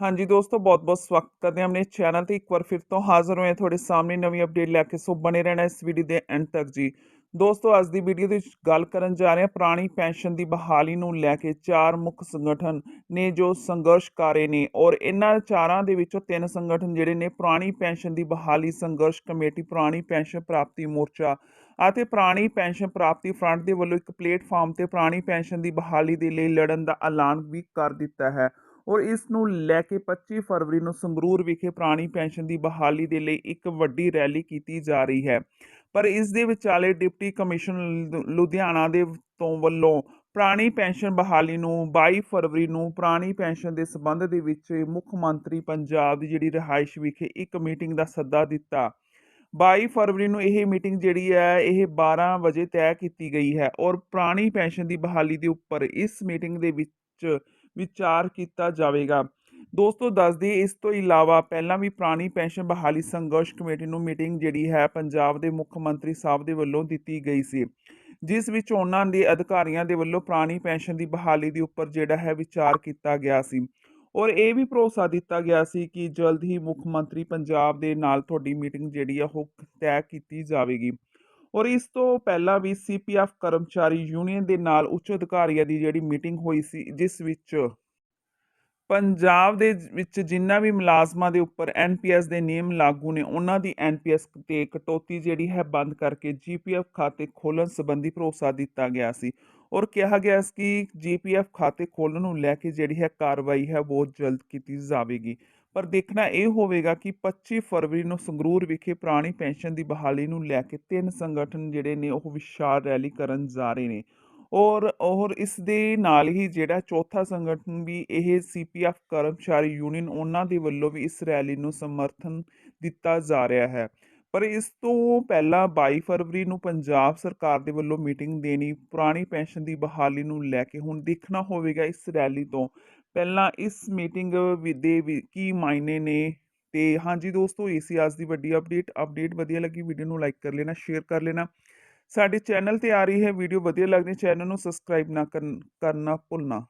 ਹਾਂਜੀ ਦੋਸਤੋ, ਬਹੁਤ-ਬਹੁਤ ਸਵਾਗਤ ਕਰਦੇ ਹਾਂ ਆਪਣੇ ਚੈਨਲ ਤੇ। ਇੱਕ ਵਾਰ ਫਿਰ ਤੋਂ ਹਾਜ਼ਰ ਹੋਏ ਤੁਹਾਡੇ ਸਾਹਮਣੇ ਨਵੀਂ ਅਪਡੇਟ ਲੈ ਕੇ, ਸੋ ਬਣੇ ਰਹਿਣਾ ਇਸ ਵੀਡੀਓ ਦੇ ਐਂਡ ਤੱਕ ਜੀ। ਦੋਸਤੋ, ਅੱਜ ਦੀ ਵੀਡੀਓ ਦੇ ਵਿੱਚ ਗੱਲ ਕਰਨ ਜਾ ਰਹੇ ਹਾਂ ਪੁਰਾਣੀ ਪੈਨਸ਼ਨ ਦੀ ਬਹਾਲੀ ਨੂੰ ਲੈ ਕੇ। ਚਾਰ ਮੁੱਖ ਸੰਗਠਨ ਨੇ ਜੋ ਸੰਘਰਸ਼ ਕਰ ਰਹੇ ਨੇ ਔਰ ਇਹਨਾਂ ਚਾਰਾਂ ਦੇ ਵਿੱਚੋਂ ਤਿੰਨ ਸੰਗਠਨ ਜਿਹੜੇ ਨੇ ਪੁਰਾਣੀ ਪੈਨਸ਼ਨ ਦੀ ਬਹਾਲੀ, ਸੰਘਰਸ਼ ਕਮੇਟੀ, ਪੁਰਾਣੀ ਪੈਨਸ਼ਨ ਪ੍ਰਾਪਤੀ ਮੋਰਚਾ ਅਤੇ ਪੁਰਾਣੀ ਪੈਨਸ਼ਨ ਪ੍ਰਾਪਤੀ ਫਰੰਟ ਦੇ ਵੱਲੋਂ ਇੱਕ ਪਲੇਟਫਾਰਮ ਤੇ ਪੁਰਾਣੀ ਪੈਨਸ਼ਨ ਦੀ ਬਹਾਲੀ ਦੇ ਲਈ ਲੜਨ ਦਾ ਐਲਾਨ ਵੀ ਕਰ ਦਿੱਤਾ ਹੈ। ਔਰ ਇਸ ਨੂੰ ਲੈ ਕੇ 25 ਫਰਵਰੀ ਨੂੰ ਸੰਗਰੂਰ ਵਿਖੇ ਪੁਰਾਣੀ ਪੈਨਸ਼ਨ ਦੀ ਬਹਾਲੀ ਦੇ ਲਈ ਇੱਕ ਵੱਡੀ ਰੈਲੀ ਕੀਤੀ ਜਾ ਰਹੀ ਹੈ। ਪਰ ਇਸ ਦੇ ਵਿਚਾਲੇ ਡਿਪਟੀ ਕਮਿਸ਼ਨਰ ਲੁ- ਲੁਧਿਆਣਾ ਦੇ ਤੋਂ ਵੱਲੋਂ ਪੁਰਾਣੀ ਪੈਨਸ਼ਨ ਬਹਾਲੀ ਨੂੰ 22 ਫਰਵਰੀ ਨੂੰ ਪੁਰਾਣੀ ਪੈਨਸ਼ਨ ਦੇ ਸਬੰਧ ਦੇ ਵਿੱਚ ਮੁੱਖ ਮੰਤਰੀ ਪੰਜਾਬ ਦੀ ਜਿਹੜੀ ਰਿਹਾਇਸ਼ ਵਿਖੇ ਇੱਕ ਮੀਟਿੰਗ ਦਾ ਸੱਦਾ ਦਿੱਤਾ। 22 ਫਰਵਰੀ ਨੂੰ ਇਹ ਮੀਟਿੰਗ ਜਿਹੜੀ ਹੈ, ਇਹ 12 ਵਜੇ ਤੈਅ ਕੀਤੀ ਗਈ ਹੈ ਔਰ ਪੁਰਾਣੀ ਪੈਨਸ਼ਨ ਦੀ ਬਹਾਲੀ ਦੇ ਉੱਪਰ ਇਸ ਮੀਟਿੰਗ ਦੇ ਵਿੱਚ ਵਿਚਾਰ ਕੀਤਾ ਜਾਵੇਗਾ। ਦੋਸਤੋ ਦੱਸ ਦਈਏ ਇਸ ਤੋਂ ਇਲਾਵਾ ਪਹਿਲਾਂ ਵੀ ਪੁਰਾਣੀ ਪੈਨਸ਼ਨ ਬਹਾਲੀ ਸੰਘਰਸ਼ ਕਮੇਟੀ ਨੂੰ ਮੀਟਿੰਗ ਜਿਹੜੀ ਹੈ ਪੰਜਾਬ ਦੇ ਮੁੱਖ ਮੰਤਰੀ ਸਾਹਿਬ ਦੇ ਵੱਲੋਂ ਦਿੱਤੀ ਗਈ ਸੀ। ਜਿਸ ਵਿੱਚ ਉਹਨਾਂ ਦੇ ਅਧਿਕਾਰੀਆਂ ਦੇ ਵੱਲੋਂ ਪੁਰਾਣੀ ਪੈਨਸ਼ਨ ਦੀ ਬਹਾਲੀ ਦੇ ਉੱਪਰ ਜਿਹੜਾ ਹੈ ਵਿਚਾਰ ਕੀਤਾ ਗਿਆ ਸੀ। ਔਰ ਇਹ ਵੀ ਭਰੋਸਾ ਦਿੱਤਾ ਗਿਆ ਸੀ ਕਿ ਜਲਦ ਹੀ ਮੁੱਖ ਮੰਤਰੀ ਪੰਜਾਬ ਦੇ ਨਾਲ ਤੁਹਾਡੀ ਮੀਟਿੰਗ ਜਿਹੜੀ ਆ ਉਹ ਤੈਅ ਕੀਤੀ ਜਾਵੇਗੀ। ਔਰ ਇਸ ਤੋਂ ਪਹਿਲਾਂ ਵੀ ਸੀਪੀਐਫ ਕਰਮਚਾਰੀ ਯੂਨੀਅਨ ਦੇ ਨਾਲ ਉੱਚ ਅਧਿਕਾਰੀਆਂ ਦੀ ਜਿਹੜੀ ਮੀਟਿੰਗ ਹੋਈ ਸੀ, ਜਿਸ ਵਿੱਚ ਪੰਜਾਬ ਦੇ ਵਿੱਚ ਜਿੰਨਾ ਵੀ ਮੁਲਾਜ਼ਮਾਂ ਦੇ ਉੱਪਰ ਐਨਪੀਐਸ ਦੇ ਨਿਯਮ ਲਾਗੂ ਨੇ, ਉਹਨਾਂ ਦੀ ਐਨਪੀਐਸ ਤੇ ਕਟੌਤੀ ਜਿਹੜੀ ਹੈ ਬੰਦ ਕਰਕੇ ਜੀਪੀਐਫ ਖਾਤੇ ਖੋਲਣ ਸੰਬੰਧੀ ਭਰੋਸਾ ਦਿੱਤਾ ਗਿਆ ਸੀ। ਔਰ ਕਿਹਾ ਗਿਆ ਸੀ ਕਿ ਜੀਪੀਐਫ ਖਾਤੇ ਖੋਲਣ ਨੂੰ ਲੈ ਕੇ ਜਿਹੜੀ ਹੈ ਕਾਰਵਾਈ ਹੈ ਬਹੁਤ ਜਲਦ ਕੀਤੀ ਜਾਵੇਗੀ। ਪਰ ਦੇਖਣਾ ਇਹ ਹੋਵੇਗਾ ਕਿ 25 ਫਰਵਰੀ ਨੂੰ ਸੰਗਰੂਰ ਵਿਖੇ ਪੁਰਾਣੀ ਪੈਨਸ਼ਨ ਦੀ ਬਹਾਲੀ ਨੂੰ ਲੈ ਕੇ ਤਿੰਨ ਸੰਗਠਨ ਜਿਹੜੇ ਨੇ ਉਹ ਵਿਸ਼ਾਲ ਰੈਲੀ ਕਰਨ ਜਾ ਰਹੇ ਨੇ। ਔਰ ਔਰ ਇਸ ਦੇ ਨਾਲ ਹੀ ਜਿਹੜਾ ਚੌਥਾ ਸੰਗਠਨ ਵੀ ਇਹ ਸੀਪੀਐਫ ਕਰਮਚਾਰੀ ਯੂਨੀਅਨ ਉਹਨਾਂ ਦੇ ਵੱਲੋਂ ਵੀ ਇਸ ਰੈਲੀ ਨੂੰ ਸਮਰਥਨ ਦਿੱਤਾ ਜਾ ਰਿਹਾ ਹੈ। ਪਰ ਇਸ ਤੋਂ ਪਹਿਲਾਂ 22 ਫਰਵਰੀ ਨੂੰ ਪੰਜਾਬ ਸਰਕਾਰ ਦੇ ਵੱਲੋਂ ਮੀਟਿੰਗ ਦੇਣੀ, ਪੁਰਾਣੀ ਪੈਨਸ਼ਨ ਦੀ ਬਹਾਲੀ ਨੂੰ ਲੈ ਕੇ ਹੁਣ ਦੇਖਣਾ ਹੋਵੇਗਾ ਇਸ ਰੈਲੀ ਤੋਂ ਪਹਿਲਾਂ ਇਸ ਮੀਟਿੰਗ ਵੀ- ਦੇ ਵੀ ਕੀ ਮਾਇਨੇ ਨੇ ਤੇ ਹਾਂਜੀ ਦੋਸਤੋ, ਇਹ ਸੀ ਅੱਜ ਦੀ ਵੱਡੀ ਅਪਡੇਟ ਅਪਡੇਟ ਵਧੀਆ ਲੱਗੀ ਵੀਡੀਓ ਨੂੰ ਲਾਈਕ ਕਰ ਲੈਣਾ ਸ਼ੇਅਰ ਕਰ ਲੈਣਾ। ਸਾਡੇ ਚੈਨਲ ਤੇ ਆ ਰਹੀ ਹੈ ਵੀਡੀਓ ਵਧੀਆ ਲੱਗਦੀ ਚੈਨਲ ਨੂੰ ਸਬਸਕ੍ਰਾਈਬ ਨਾ ਕਰਨ- ਕਰਨਾ ਭੁੱਲਣਾ।